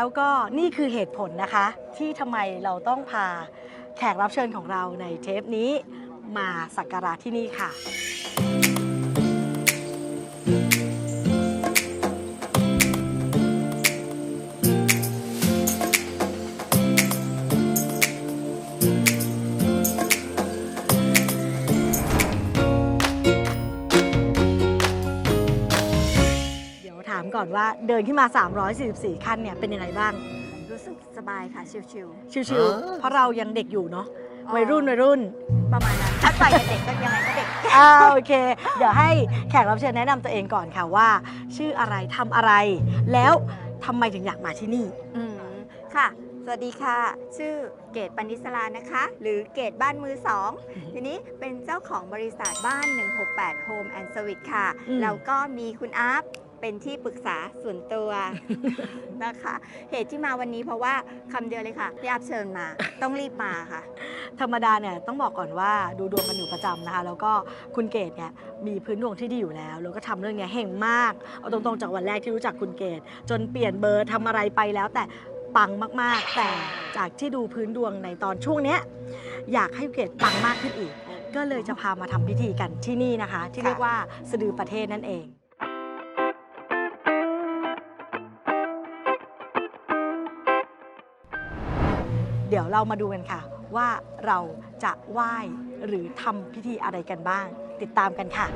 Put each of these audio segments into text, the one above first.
แล้วก็นี่คือเหตุผลนะคะ ที่ทำไมเราต้องพาแขกรับเชิญของเราในเทปนี้มาสักการะที่นี่ค่ะ ก่อนว่าเดินขึ้นมา 344 ขั้นเนี่ยเป็นยังไงบ้าง รู้สึกสบายค่ะ ชิวชิวๆเพราะเรายังเด็กอยู่เนาะวัยรุ่นวัยรุ่นๆประมาณนั้นถ้าใส่กับเด็กก็ยังไงก็เด็ก อ่าโอเค เดี๋ยวให้แขกรับเชิญแนะนำตัวเองก่อนค่ะว่า ชื่ออะไรทำอะไร แล้วทำไมถึงอยากมาที่นี่ อืมค่ะ สวัสดีค่ะ ชื่อเกตปณิสลานะคะ หรือเกตบ้านมือสอง ทีนี้เป็นเจ้าของบริษัทบ้าน 168 Home and Service ค่ะ อืม แล้วก็มีคุณอาร์ฟ เป็นที่ปรึกษาส่วนตัวนะคะ เหตุที่มาวันนี้เพราะว่าคำเดียวเลยค่ะพี่อาร์ฟเชิญมา ต้องรีบมาค่ะ ธรรมดาเนี่ยต้องบอกก่อนว่าดูดวงกันอยู่ประจำนะคะ แล้วก็คุณเกดเนี่ยมีพื้นดวงที่ดีอยู่แล้ว แล้วก็ทำเรื่องเนี้ยเห่งมาก เอาตรงๆจากวันแรกที่รู้จักคุณเกดจนเปลี่ยนเบอร์ทำอะไรไปแล้วแต่ปังมากๆ แต่จากที่ดูพื้นดวงในตอนช่วงเนี้ยอยากให้คุณเกดปังมากขึ้นอีก ก็เลยจะพามาทำพิธีกันที่นี่นะคะ ที่เรียกว่าสะดือประเทศนั่นเอง เดี๋ยวเรามาดูกันค่ะ ว่าเราจะไหว้หรือทำพิธีอะไรกันบ้าง ติดตามกันค่ะ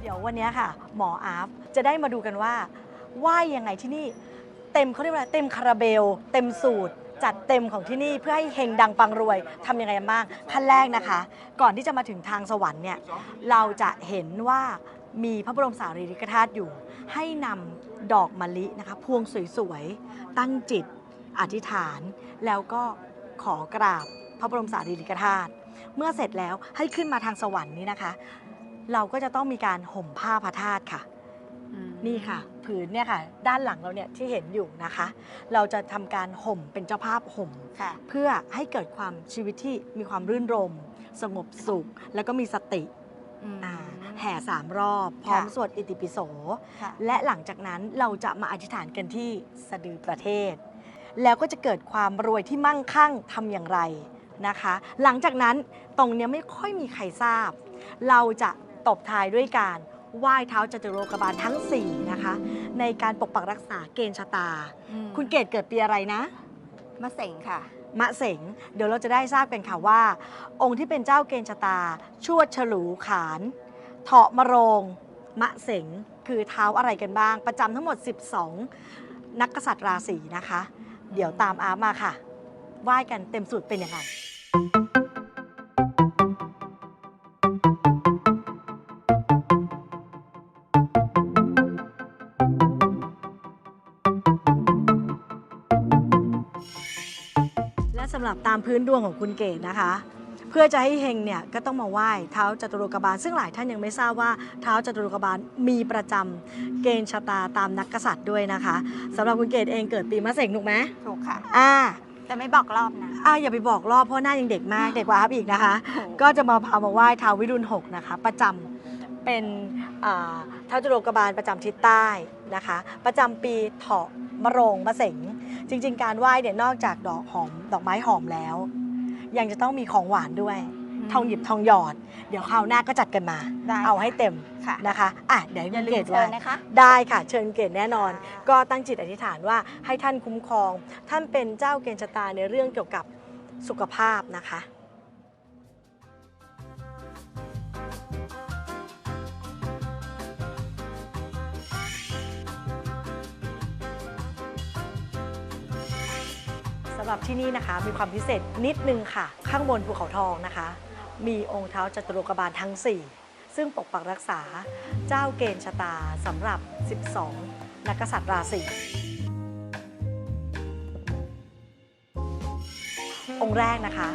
เดี๋ยววันนี้ค่ะ หมออาร์ฟจะได้มาดูกันว่าไหว้ยังไงที่นี่ เต็มเขาเรียกว่าอะไรเต็มคาราเบล เต็มสูตร จัดเต็มของที่นี่เพื่อให้เฮงดังปังรวยทำยังไงกันบ้างขั้นแรกนะคะ ก่อนที่จะมาถึงทางสวรรค์เนี่ยเราจะเห็นว่ามีพระบรมสารีริกธาตุอยู่ ให้นำดอกมะลินะคะพวงสวยๆ ตั้งจิตอธิษฐาน แล้วก็ขอกราบพระบรมสารีริกธาตุเมื่อเสร็จแล้วให้ขึ้นมาทางสวรรค์นี้นะคะ เราก็จะต้องมีการห่มผ้าพระธาตุค่ะ นี่ค่ะ ผืนเนี่ยค่ะด้านหลังเราเนี่ยที่เห็นอยู่นะคะ เราจะทำการห่มเป็นเจ้าภาพห่ม ค่ะ เพื่อให้เกิดความชีวิตที่มีความรื่นรม สงบสุข แล้วก็มีสติอืมอ่าแห่สามรอบ พร้อมค่ะ สวดอิติปิโส ค่ะ และหลังจากนั้นเราจะมาอธิษฐานกันที่สะดือประเทศ แล้วก็จะเกิดความรวยที่มั่งคั่งทำอย่างไรนะคะ หลังจากนั้นตรงเนี้ยไม่ค่อยมีใครทราบ เราจะตบท้ายด้วยการ ไหว้เท้าจตุโลกบาลทั้ง 4 นะคะ ในการปกปักรักษาเกณฑ์ชะตาอืมคุณเกดเกิดปีอะไรนะ มะเสงค่ะ มะเสง เดี๋ยวเราจะได้ทราบกันค่ะว่า องค์ที่เป็นเจ้าเกณฑ์ชะตา ชวดฉลูขาน เถาะมะโรง มะเสง คือเท้าอะไรกันบ้าง ประจำทั้งหมด 12 นักกษัตริย์ราศีนะคะ เดี๋ยวตามอาร์มมาค่ะไหว้กันเต็มสูตรเป็นยังไงำหรับตามพื้นดวงของคุณเกดนะคะ เพื่อจะให้เฮงเนี่ยก็ต้องมาไหว้เท้าจตุโลกบาล ซึ่งหลายท่านยังไม่ทราบว่าเท้าจตุโลกบาลมีประจำเกณฑ์ชะตาตามนักกษัตริย์ด้วยนะคะสำหรับคุณเกดเองเกิดปีมะเสงถูกไหมถูกค่ะ อ่า แต่ไม่บอกรอบนะ อ่าอย่าไปบอกรอบเพราะหน้ายังเด็กมาก เด็กกว่าอัพอีกนะคะ ก็จะมาพามาไหว้ท้าววิรุณหกนะคะ ประจำเป็นอ่าท้าวจตุโลกบาลประจำทิศใต้นะคะ ประจำปีเถาะมะโรงมะเสง จริง ๆ การไหว้เนี่ยนอกจากดอกหอมดอกไม้หอมแล้ว ยังจะต้องมีของหวานด้วย ทองหยิบทองหยอด เดี๋ยวคราวหน้าก็จัดกันมา ได้เอาให้เต็มค่ะนะคะอะเดี๋ยวอย่าลืเกมดเชิว่าญนะคะ ได้ค่ะ เชิญเกดแน่นอน ก็ตั้งจิตอธิษฐานว่าให้ท่านคุ้มครอง ท่านเป็นเจ้าเกณฑ์ชะตาในเรื่องเกี่ยวกับสุขภาพนะคะ หรับที่นี่นะคะ มีความพิเศษนิดนึงค่ะ ข้างบนภูเขาทองนะคะ มีองค์เท้าจตุโลกบาลทั้ง 4 ซึ่งปกปักรักษาเจ้าเกณฑ์ชะตาสำหรับ 12 นักษัตริย์ราศีองค์แรกนะคะ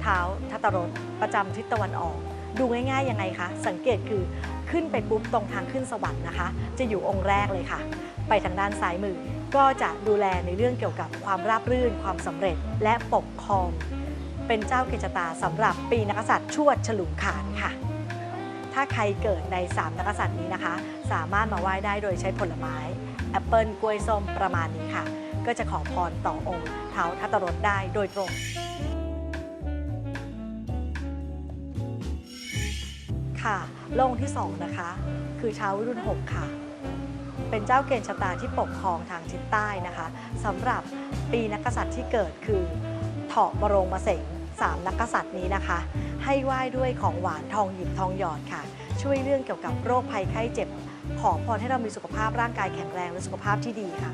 เท้าทัตตรสประจำทิศตะวันออก ดูง่ายๆยังไงคะสังเกตคือขึ้นไปปุ๊บตรงทางขึ้นสวรรค์นะคะ จะอยู่องค์แรกเลยค่ะ ไปทางด้านซ้ายมือ ก็จะดูแลในเรื่องเกี่ยวกับความราบรื่น ความสำเร็จและปกครอง เป็นเจ้าเกจตาสำหรับปีนักษัตริย์ชวดฉลุงขานค่ะ ถ้าใครเกิดใน 3 นักษัตริย์นี้นะคะ สามารถมาไหว้ได้โดยใช้ผลไม้แอปเปิลกล้วยส้มประมาณนี้ค่ะ ก็จะขอพรต่อองค์เท้าทัตตรสได้โดยตรงค่ะโลงที่ 2 นะคะ คือชาววิรุณหกค่ะ เป็นเจ้าเกณฑ์ชะตาที่ปกครองทางทิศใต้นะคะสำหรับปีนักกษัตริย์ที่เกิดคือเถาะมะโรงมเสงสามนักกษัตริย์นี้นะคะ ให้ไหว้ด้วยของหวานทองหยิบทองหยอดค่ะ ช่วยเรื่องเกี่ยวกับโรคภัยไข้เจ็บ ขอพรให้เรามีสุขภาพร่างกายแข็งแรงและสุขภาพที่ดีค่ะ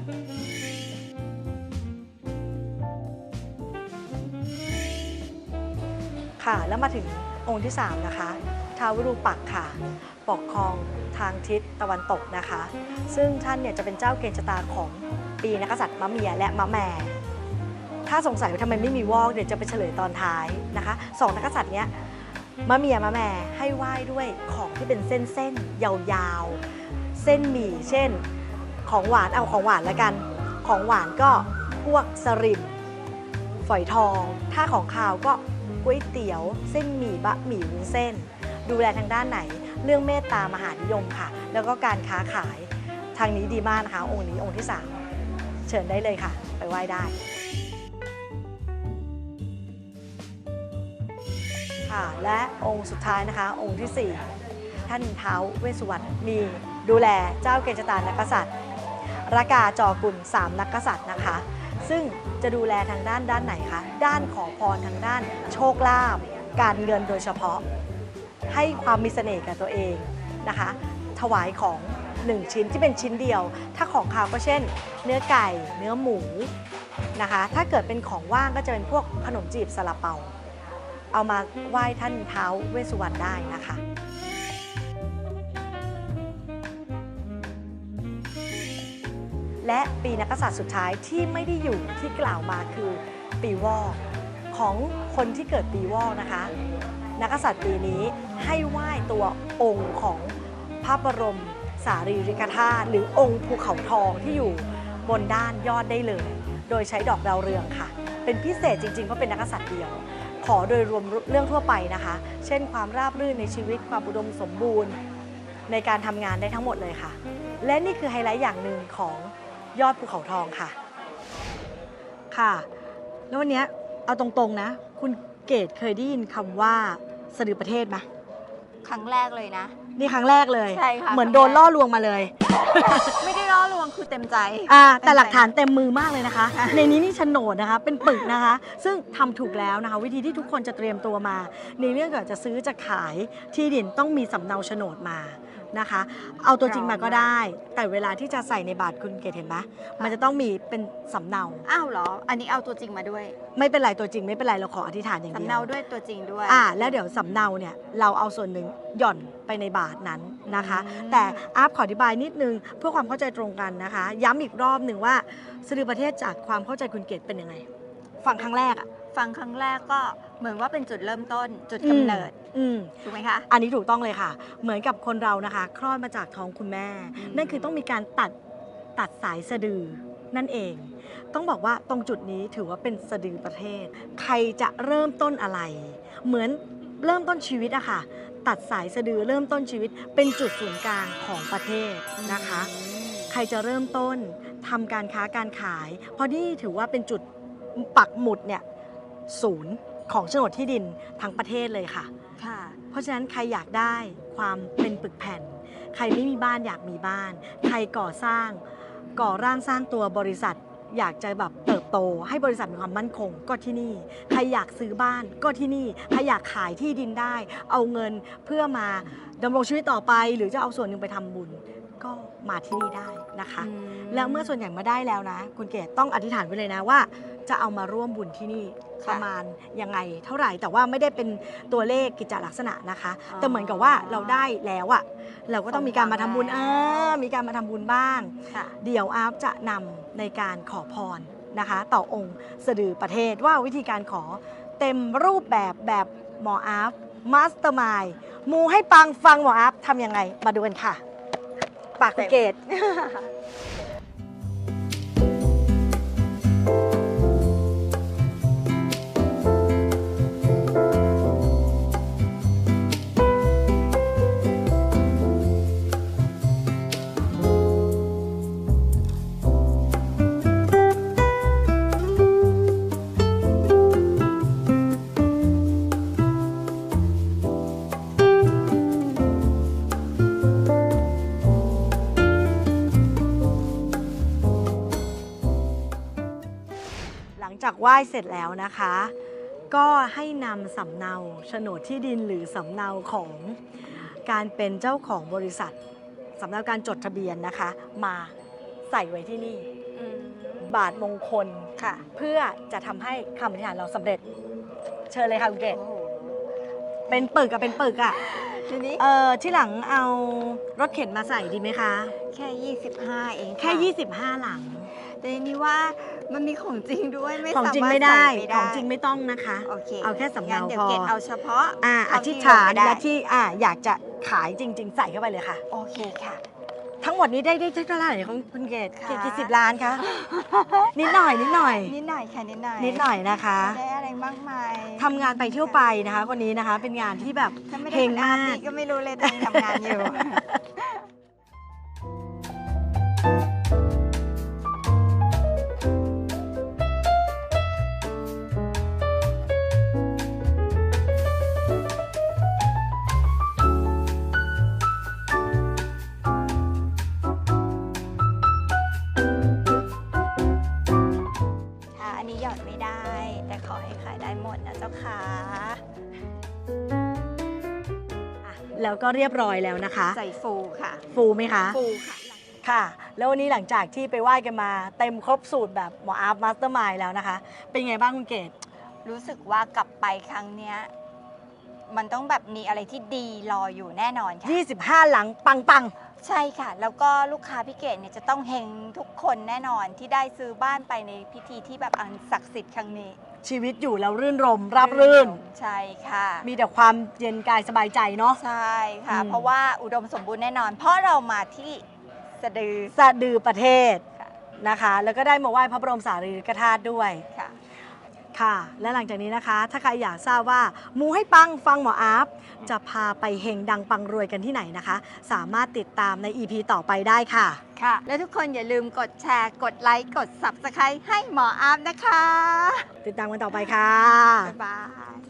ค่ะแล้วมาถึง องค์ที่ 3 นะคะท้าววิรูปักค่ะ ปกครองทางทิศตะวันตกนะคะ ซึ่งท่านเนี่ยจะเป็นเจ้าเกณฑ์ชะตาของปีนักษัตริย์มะเมียและมะแม่ถ้าสงสัยว่าทำไมไม่มีวอกเดี๋ยวจะไปเฉลยตอนท้ายนะคะสองนักษัตริย์เนี้ยมะเมียมะแม่ให้ไหว้ด้วยของที่เป็นเส้นเส้นๆยาวๆ เส้นหมี่ เช่น ของหวานเอาของหวานแล้วกัน ของหวานก็พวกสลิมฝอยทอง ถ้าของคาวก็ ก๋วยเตี๋ยว เส้นหมี่บะหมี่วุ้นเส้น ดูแลทางด้านไหน เรื่องเมตตามหานิยมค่ะ แล้วก็การค้าขายทางนี้ดีมากนะคะองค์นี้องค์ที่ 3 เชิญได้เลยค่ะ ไปไหว้ได้ค่ะและองค์สุดท้ายนะคะ องค์ทีสี่4 ท่านเท้าเวสสุวรรณมีดูแลเจ้าเกณฑ์ชะตานักกษัตริย์รากาจอกุลสามนักกษัตริย์นะคะ ซึ่งจะดูแลทางด้านด้านไหนคะ ด้านขอพรทางด้านโชคลาภการเงินโดยเฉพาะ ให้ความมีเสน่ห์กับตัวเองนะคะ ถวายของ1ชิ้นที่เป็นชิ้นเดียว ถ้าของขาวก็เช่น เนื้อไก่ เนื้อหมูนะคะ ถ้าเกิดเป็นของว่างก็จะเป็นพวกขนมจีบซาลาเปา เอามาไหว้ท่านเท้าเวสสุวรรณได้นะคะ และปีนักษัตริย์สุดท้ายที่ไม่ได้อยู่ที่กล่าวมาคือปีวอกของคนที่เกิดปีวอกนะคะ นักษัตริย์ปีนี้ให้ไหว้ตัวองค์ของพระบรมสารีริกธาตุหรือองค์ภูเขาทองที่อยู่บนด้านยอดได้เลย โดยใช้ดอกดาวเรืองค่ะ เป็นพิเศษจริงๆเพราะเป็นนักกษัตริย์เดียว ขอโดยรวมเรื่องทั่วไปนะคะ เช่น ความราบรื่นในชีวิตความอุดมสมบูรณ์ ในการทำงานได้ทั้งหมดเลยค่ะ และนี่คือไฮไลท์อย่างหนึ่งของ ยอดภูเขาทองค่ะ ค่ะ แล้ววันเนี้ยเอาตรงๆนะ คุณเกดเคยได้ยินคำว่าสะดือประเทศไหมครั้งแรกเลยนะ นี่ครั้งแรกเลย ใช่ค่ะเหมือนโดนล่อลวงมาเลย ไม่ได้ล่อลวงคือเต็มใจอ่าแต่หลักฐานเต็มมือมากเลยนะคะ ในนี้นี่โฉนดนะคะ เป็นปึกนะคะ ซึ่งทำถูกแล้วนะคะ วิธีที่ทุกคนจะเตรียมตัวมา ในเรื่องเกี่ยวกับจะซื้อจะขายที่ดินต้องมีสำเนาโฉนดมา นะคะ เอาตัวจริงมาก็ได้ แต่เวลาที่จะใส่ในบาทคุณเกดเห็นไหมมันจะต้องมีเป็นสำเนา อ้าวเหรอ อันนี้เอาตัวจริงมาด้วยไม่เป็นไรตัวจริงไม่เป็นไรเราขออธิษฐานอย่างสำเดียวเนาด้วยตัวจริงด้วย อ่าแล้วเดี๋ยวสำเนาเนี่ยเราเอาส่วนหนึ่งหย่อนไปในบาทนั้นนะคะ อืม แต่อาร์ตขออธิบายนิดนึงเพื่อความเข้าใจตรงกันนะคะ ย้ำอีกรอบหนึ่งว่าสะดือประเทศจากความเข้าใจคุณเกตเป็นยังไงฟังครั้งแรกอะ ฟังครั้งแรกก็เหมือนว่าเป็นจุดเริ่มต้นจุดกำเนิดอืม ถูกไหมคะ อันนี้ถูกต้องเลยค่ะ เหมือนกับคนเรานะคะ คลอดมาจากท้องคุณแม่ อืม นั่นคือต้องมีการตัดตัดสายสะดือนั่นเอง ต้องบอกว่าตรงจุดนี้ถือว่าเป็นสะดือประเทศ ใครจะเริ่มต้นอะไร เหมือนเริ่มต้นชีวิตอะค่ะ ตัดสายสะดือเริ่มต้นชีวิต เป็นจุดศูนย์กลางของประเทศนะคะ ใครจะเริ่มต้นทำการค้าการขาย เพราะนี่ถือว่าเป็นจุดปักหมุดเนี่ย ศูนย์ของโฉนดที่ดินทั้งประเทศเลยค่ะ ค่ะ เพราะฉะนั้นใครอยากได้ความเป็นปึกแผ่น ใครไม่มีบ้านอยากมีบ้าน ใครก่อสร้าง ก่อร่างสร้างตัวบริษัท อยากจะแบบเติบโต ให้บริษัทมีความมั่นคงก็ที่นี่ ใครอยากซื้อบ้านก็ที่นี่ ใครอยากขายที่ดินได้ เอาเงินเพื่อมาดำรงชีวิตต่อไป หรือจะเอาส่วนหนึ่งไปทำบุญก็มาที่นี่ได้นะคะ แล้วเมื่อส่วนใหญ่มาได้แล้วนะ คุณเกดต้องอธิษฐานไว้เลยนะว่า จะเอามาร่วมบุญที่นี่ค่ะ ประมาณยังไงเท่าไหร่ แต่ว่าไม่ได้เป็นตัวเลขกิจลักษณะนะคะอ๋อแต่เหมือนกับว่าเราได้แล้วอะเราก็ต้องมีการมาทำบุญสมหวัเองแล้วอมีการมาทำบุญบ้างค่ะเดี๋ยวอาร์ฟจะนำในการขอพรนะคะ ต่อองค์สะดือประเทศว่าวิธีการขอเต็มรูปแบบแบบหมออาร์ฟมาสเตอร์มายมูให้ปังฟังหมออัพทำยังไงมาดูกันค่ะ ปากคุณเกต จากไหว้เสร็จแล้วนะคะ ก็ให้นำสำเนาโฉนดที่ดินหรือสำเนาของการเป็นเจ้าของบริษัทสำเนาการจดทะเบียนนะคะ มาใส่ไว้ที่นี่อืมบาทมงคลค่ะ เพื่อจะทำให้คำอธิษฐานเราสำเร็จ เชิญเลยค่ะคุณเกศโอ้โหเป็นปึกอะเป็นปึกอะทีนี้เออที่หลังเอารถเข็นมาใส่ดีไหมคะ แค่ 25 เองแค่ค่ะ25 หลัง แต่ทีนี้ว่ามันมีของจริงด้วยไม่ของจริงสาารถไม่ได้ ใส่ปของจริงไม่ต้องนะคะ โอเคเอาแค่สำเนางั้เดี๋ยวพอ เกตเอาเฉพาะอ่าอเท่าธิษที่ฐานรวมไม่ได้และที่อ่าอยากจะขายจริง ๆ ใส่เข้าไปเลยค่ะ โอเคค่ะ ทั้งหมดนี้ได้ได้เท่าไหร่ของคุณเกศค่ะ กี่กี่สิบล้านคะนิดหน่อยนิดหน่อย นิดหน่อยค่ะนิดหน่อยนิดหน่อยนะคะไม่ได้อะไรมากมายทำงานไปเที่ยวไปนะคะ คนนี้นะคะ เป็นงานที่แบบถ้าไม่ได้เฮงคุณอามากนี่ก็ไม่รู้เลยตอนนี้ทำงานอยู่ แล้วก็เรียบร้อยแล้วนะคะใส่ฟูค่ะ ฟูไหมคะ ฟูค่ะ ค่ะ แล้ววันนี้หลังจากที่ไปไหว้กันมาเต็มครบสูตรแบบหมออาร์ตมาสเตอร์มายแล้วนะคะ เป็นไงบ้างคุณเกศรู้สึกว่ากลับไปครั้งเนี้ยมันต้องแบบมีอะไรที่ดีรออยู่แน่นอนค่ะ 25 หลังปังปังใช่ค่ะ แล้วก็ลูกค้าพี่เกดเนี่ยจะต้องเฮงทุกคนแน่นอนที่ได้ซื้อบ้านไปในพิธีที่แบบอันศักดิ์สิทธิ์ครั้งนี้ๆ ชีวิตอยู่แล้วรื่นรมราบรื่น ใช่ค่ะ มีแต่ความเย็นกายสบายใจเนาะ ใช่ค่ะ อืม เพราะว่าอุดมสมบูรณ์แน่นอน เพราะเรามาที่สะดือสะดือประเทศค่ะนะคะ แล้วก็ได้มาไหว้พระบรมสารีริกธาตุด้วย ค่ะ ค่ะ และหลังจากนี้นะคะ ถ้าใครอยากทราบว่ามูให้ปังฟังหมออาร์ฟจะพาไปเฮงดังปังรวยกันที่ไหนนะคะ สามารถติดตามใน EP ต่อไปได้ค่ะ ค่ะ และทุกคนอย่าลืมกดแชร์ กดไลค์ กด Subscribe ให้หมออาร์มนะคะ ติดตามกันต่อไปค่ะ บ๊ายบาย